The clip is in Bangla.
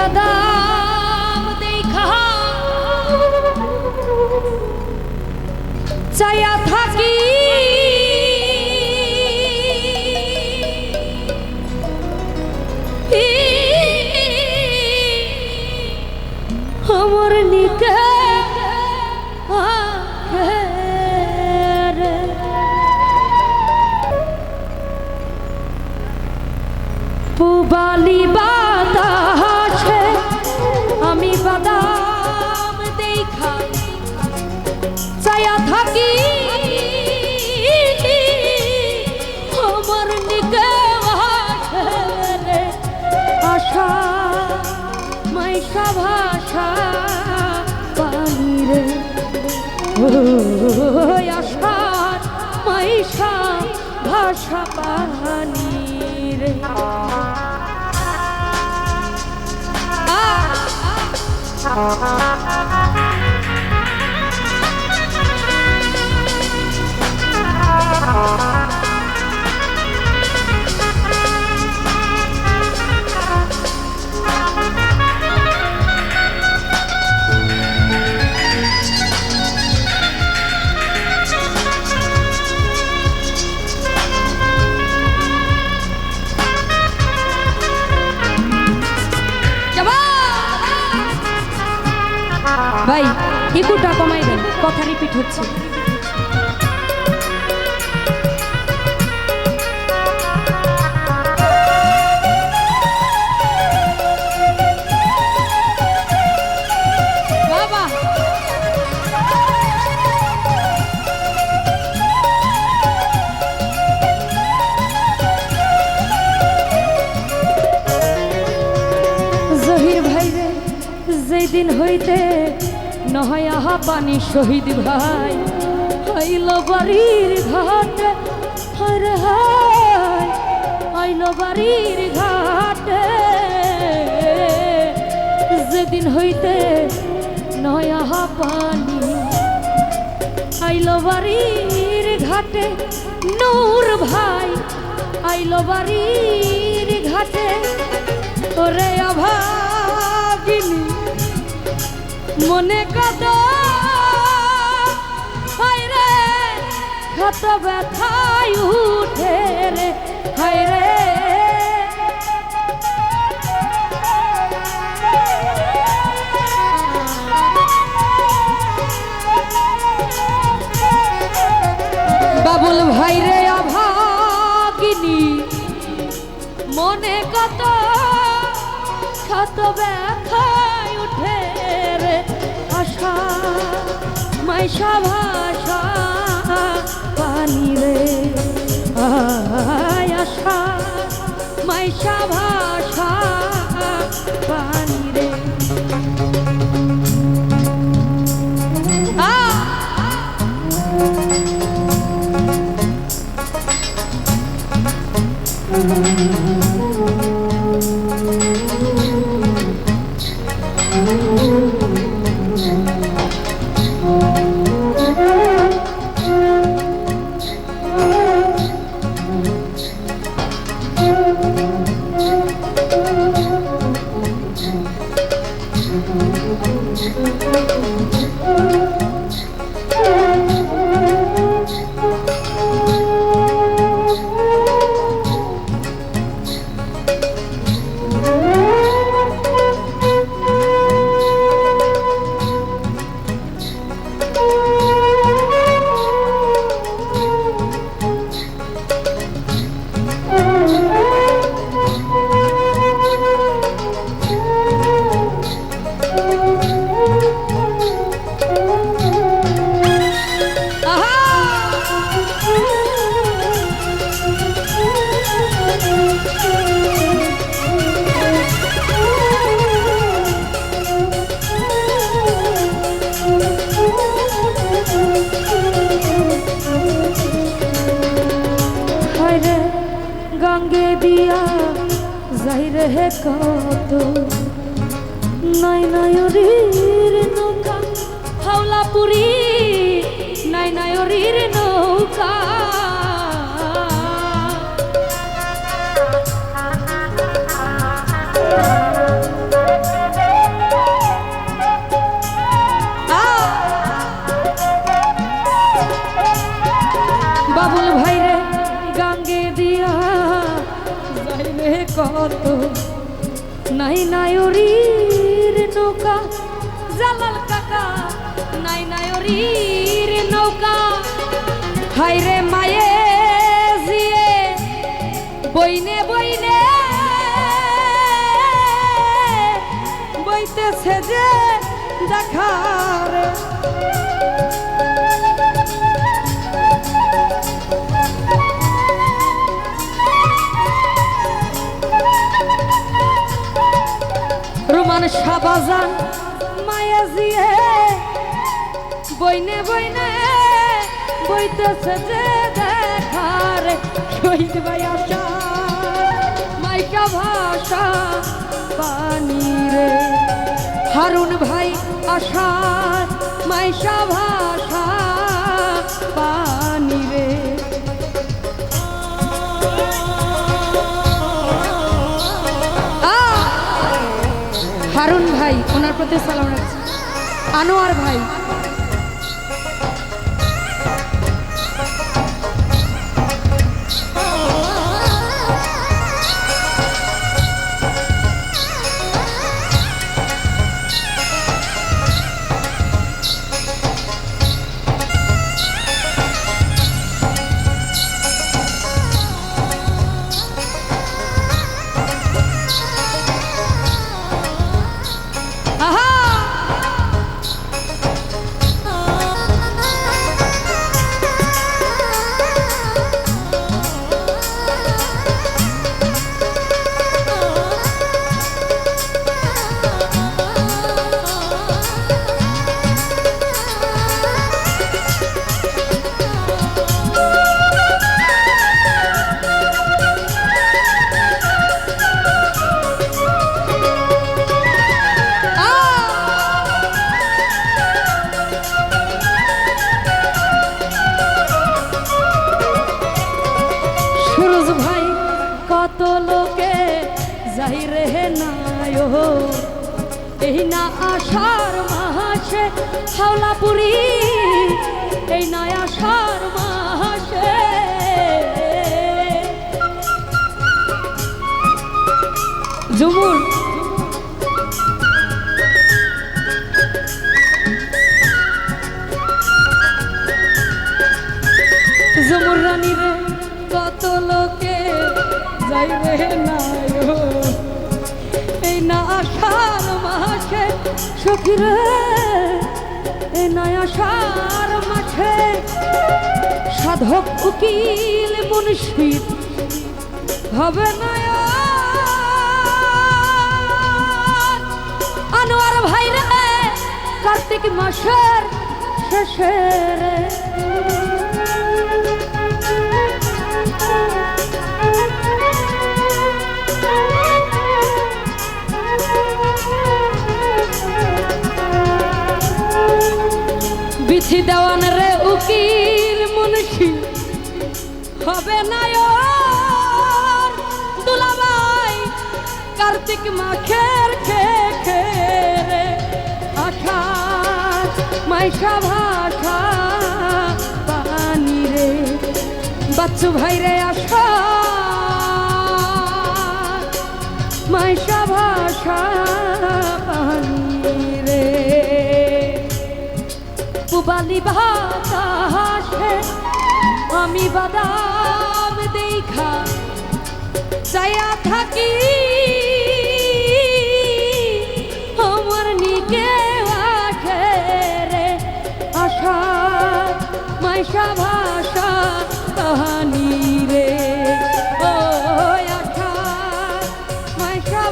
বাদাম দেখা। চাইয়া থাকি। আমার নিকে আখেরে। ভাষে আশা মাইশা ভাষা পানি রে ও আশা মাইশা ভাষা পানি রে ভাই ইকুটা কমাই দেন কথা রিপিট হচ্ছে। দিন হইতে নহয় আহা পানি শহীদ ভাই হইল বাড়ির ঘাটে হরে হায় হইল বাড়ির ঘাটে। যেদিন হইতে নয় আহা পানি আইল বাড়ির ঘাটে, নূর ভাই, আইল বাড়ির ঘাটে, ওরে অভাগিনী মনে কত হায় রে ক্ষত ব্যথায় উঠে রে, হায় রে। বাবুল ভাই রে, অভাগিনী, মনে কত উঠে রে আশা মাইশা ভাষা পানি রে আশা মাইশা ভাষা পানি যাই রে কত নাই নায়রির নৌকা হাওলাপুরি নাই নায়রির নৌকা। কত নাই নায়রির নৌকা, জালাল কাকা। নাই নায়রির নৌকা। হাইরে মায়ে জিয়ে, বইনে বইনে। বইতেছে যে দেখার। রোমান সাবাজান মায়া জিয়ে বইনে বইনে বইতেছে যে দেখার শহীদ ভাই আশা, মাইকা ভাষা পানি রে। হারুন ভাই আশা, মাইশা ভাষা প্রতি সালাম রাখছি। আনোয়ার ভাই। এই না আষাঢ় মাসে হাওলাপুরি, এই না আষাঢ় মাসে। জুমুর। জমুর রানী রে কত লোকে যাই রে নায়ো এই না আষাঢ় মাসে সখী রে এই না আষাঢ় মাসে সাধক উকিল মনীষীর হবে না আর। আনোয়ার ভাই রে, কার্তিক মাসের শেষে বিথি দেওয়ান রে উকিল মুন্সি। হবে না ওর দুলাভাই, কার্তিক মাখের খে খে রে আশা মাইশা ভাষা পানি রে। বাচ্চু ভাই রে আশা খালি বাতাসে আমি বাদাম দেখা চায়া থাকি। আমার নিকে আসে রে আশা, মাইশা ভাষা কাহানি রে? ও আশা, মাইশা